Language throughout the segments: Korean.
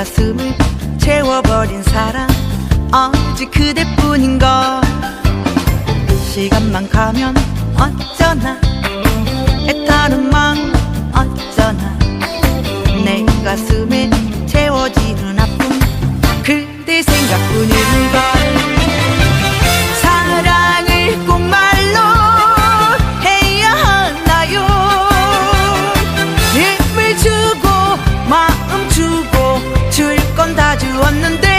가슴을 채워버린 사람 오직 그대뿐인 걸? 시간만 가면 어쩌나? 애타는 마음 어쩌나 다 주었는데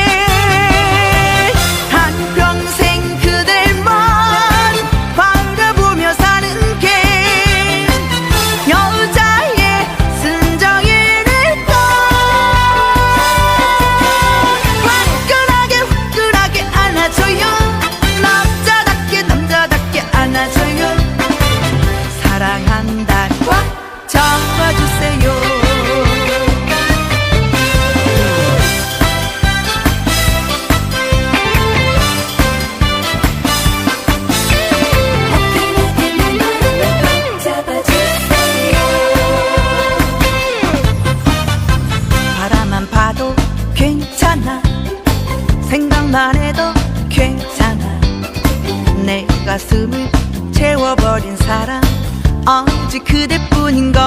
생각만 해도 괜찮아. 내 가슴을 채워버린 사람 오직 그대뿐인 걸.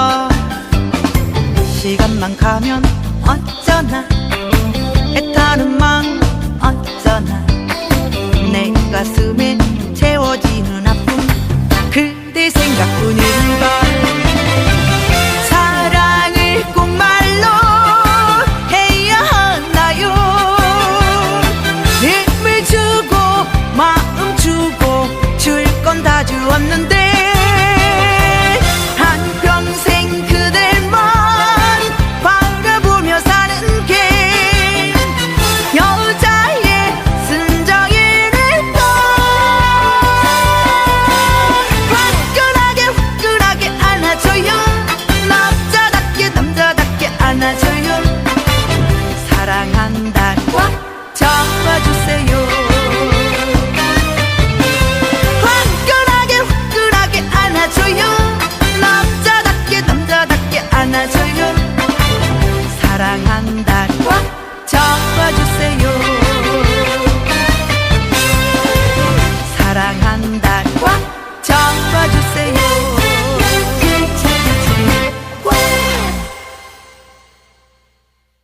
시간만 가면 어쩌나. 애타는 마음 어쩌나. 내 가슴에 왔는데 한평생 그댈만 바라보며 사는 게 여자의 순정이랬다 화끈하게 화끈하게 안아줘요. 사랑한다 꽉 적어주세요.